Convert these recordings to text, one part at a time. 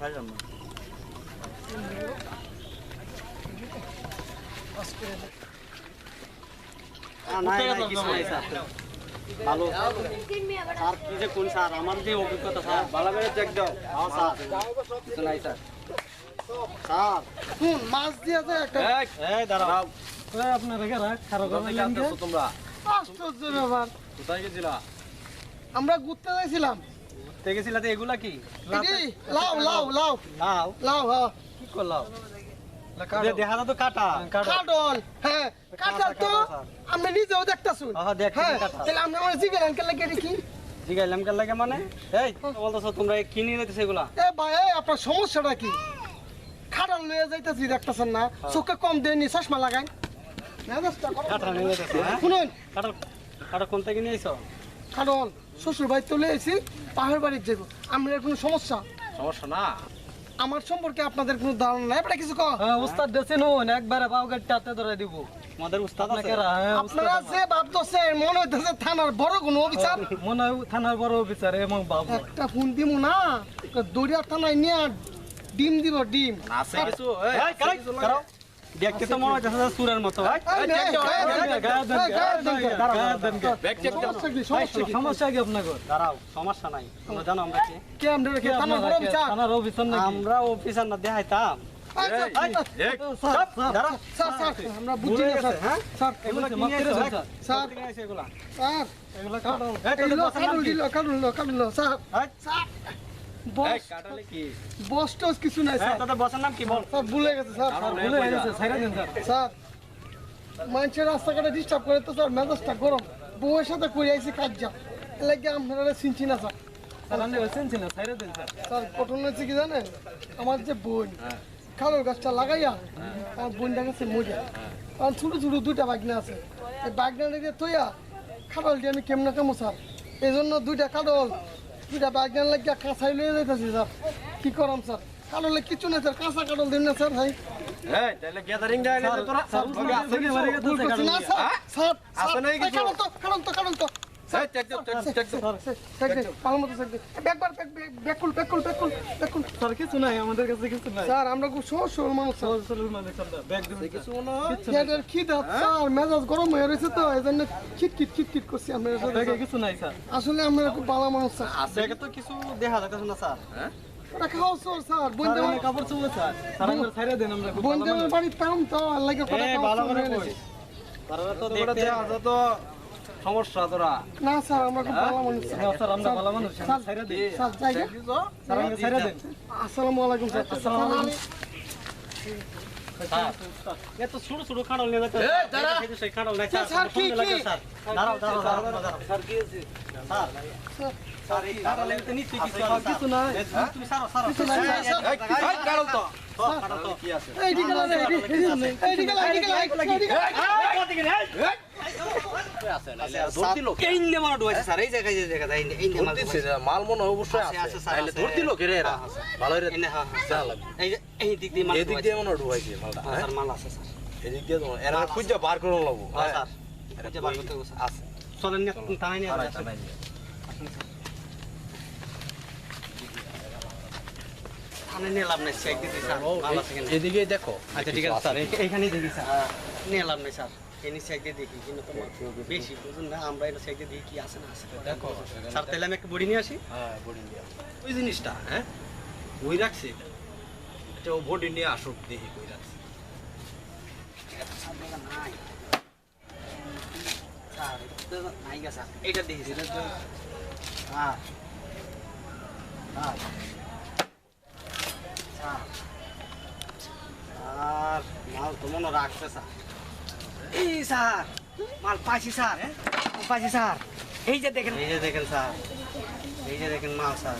খাইলাম না আহ, নাই, নাই, কিছু নাই, স্যার। ভালো। স্যার কি যে কোন স্যার? আমার যে অভিজ্ঞতা স্যার। ভালো করে চেক দাও হ্যাঁ, স্যার। কিছু নাই স্যার। স্যার শুন মাছ দিয়ে যায় একটা? এই এই দাঁড়াও। আপনার এখানে খারাপ কোথা থেকে আসতেছো তোমরা? আশ্চর্য ব্যাপার। কোথায় গেছিলা? আমরা ঘুরতে যাইছিলাম দেখেছিল তো এগুলা কি? লাউ লাউ লাউ লাউ হ্যাঁ। কি করলাম যে দেখা তো কাটা। কাটল। হ্যাঁ কাটল তো আমরা নিজেও দেখতেছু হ্যাঁ, দেখতেছি হ্যাঁ তাহলে আমরা আমার জিগের আঙ্কেল লাগে এটা জিগাইলাম কেন লাগে মানে? এই বলতেছো তোমরা কি নিয়ে যাইতেছে এগুলা? এ ভাই আপনার সমস্যাটা কি? খাটাল লয়ে যাইতেছি দেখতেছেন না? চোখে কম দেয়নি চশমা লাগাই মেজাজটা নিয়ে যাইতেছে হ্যাঁ? শুনুন। কোন থেকে নিয়ে আইছো? শ্বশুর বাড়ি চলে এসেছি পাহাড় বাড়ির যাব আমরা কোনো সমস্যা? সমস্যা না। আমার সম্পর্কে আপনাদের কোনো ধারণা নাই? এটা কিছু কর হ্যাঁ উস্তাদ দেশে নুন একবারে পাও গাড়িতে ধরে দিব। আমাদের উস্তাদ আছে? আপনাকে হ্যাঁ আপনারা যে বাপ ভাবতেছে মনে হইতেছে থানার বড় কোনো অফিসার। মনে হয় থানার বড় অফিসার এবং বাবু একটা ফোন দিব না? দড়িয়া থানায় নিয়ে ডিম দিব ডিম। আছে কিছু এই, কারাই, কারাও। দেখতে তো মনে হচ্ছে সুরের মতো। সমস্যা কি, কি? কি আপনাকে দাঁড়াও সমস্যা নাই। তোমরা জানো আমরা কে? আমরা অফিসার না দেখাইতাম। Sir, sir, sir, sir sir আমরা বুঝি না স্যার হ্যাঁ? স্যার এগুলা কি হ্যাঁ? স্যার এগুলা? স্যার কাটুন কাটুন কাটুন স্যার স্যার। এই, বস কাটালে কি? বস টস কিছু নাই স্যার। তোদের বসের নাম কি বল? স্যার ভুলে গেছে স্যার। ভুলে গেছে ছাইরা দেন স্যার। স্যার মানুষের রাস্তাঘাটে ডিস্টার্ব করে তো স্যার মেজাজটা গরম। বউয়ের সাথে করে আইছি কাজ যা। লাগে আপনারা চিনছি না স্যার। স্যার আমি চিনছি না ছাইরা দেন স্যার। স্যার ঘটনা হচ্ছে কি জানেন? আমার যে বোন খালোর গাছটা লাগাইয়া আমার বোনটা গেছে মরিয়া। কারণ ছোটো ছোটো দুইটা বাগনা আছে। এই বাগনা দিয়ে তৈয়া খাটল দিয়ে আমি কেমন কেমন স্যার? এই জন্য দুইটা খাটল দুইটা বাগান লাগিয়া কাঁচাই লয়ে যাইতেছি স্যার কি করাম স্যার কাটলে কিছু না স্যার কাঁচা কাটল দিন না স্যার ভাই ব্যাকুল স্যার কিছু নাই আমাদের কাছে কিছু নাই। স্যার আমরা খুব সহজ সরল মানুষ স্যার। সরল মানে দিন কিছু মনে হয়? স্যার মেজাজ গরম হয়ে রয়েছে তো এই জন্য খিটখিট খিটখিট করছি আমরা ব্যাগে কিছু নাই স্যার। আসলে আমরা খুব ভালো মানুষ স্যার। দেখে তো কিছু না স্যার। মানুষ। বাড়ি পাম তো লাগে কথা এই, খাও ভালো করে স্যার, কই। তারা তো দেখতে দেয়া তো। সমস্যা তোরা না স্যার আমরা খুব ভালো মানুষ স্যার না, স্যার আমরা ভালো মানুষ আমরা ছাইরা দেন স্যার যাই স্যার আমাকে ছাইরা দেন আসসালামু আলাইকুম স্যার আসসালামু আলাইকুম। এত ছোট ছোট খাড়ল নিয়ে যাচ্ছে। সেই খাড়ল নাই স্যার, স্যার, কি, কি? স্যার দাঁড়াও দাঁড়াও দাঁড়াও স্যার কি হয়েছে স্যার স্যার এই খাড়ল এতে নিচে কিছু আছে কিছু এই, তুমি- সারো সারো কিছু স্যার, স্যার। এই, এই, তো তো, খাড়ল তো কি আছে এই দিকে লাগে এই দিকে এই দিকে লাগে এই দিকে লাগে এই দিকে এই নে মনে হ্যাঁ, হ্যাঁ, হ্যাঁ হ্যাঁ এদিক মনে হয় হ্যাঁ, হ্যাঁ? হ্যাঁ হ্যাঁ দেখো আচ্ছা ঠিক আছে স্যার এইখানেই দেখি স্যার নিয়ে লাভ নাই স্যার এনি দেখি কিন্তু তোমার বেশি। বুঝুন না আমরা দেখি কি আছে না আছে। দেখো স্যার তাহলে আমি একটা বড়ি নিয়ে আসি? হ্যাঁ বডি নিয়ে ওই জিনিসটা হ্যাঁ? ওই রাখছে এটা। ও বডি নিয়ে আসুক দেখি কই রাখছে। এটা দেখি হ্যাঁ। হ্যাঁ। আর মাল তো মনে রাখছে স্যার। এই স্যার মাল পাইছি স্যার মাল পাইছি স্যার। এই যে দেখেন। এই যে দেখেন স্যার। এই যে দেখেন মাল স্যার।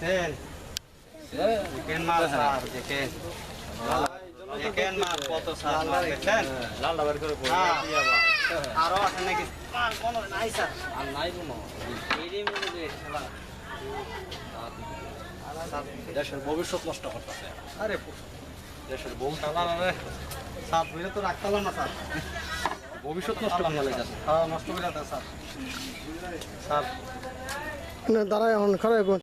দেখেন? দেখেন মাল স্যার দেখেন। দেখেন মাল কত স্যার মাল দেখেন? লালটা বের করে পড়ে। হ্যাঁ। আরও আছে নাকি? মাল কোনো নাই স্যার। আর নাই কোনো? এই যে মনে দেশের ভবিষ্যৎ নষ্ট করতেছে। আরে দেশের বউ রে স্যার বুঝে তো রাখতে পারলাম না স্যার ভবিষ্যৎ নষ্ট করে যাচ্ছে হ্যাঁ নষ্ট করে স্যার স্যার না দাঁড়ায় এখন খারাপ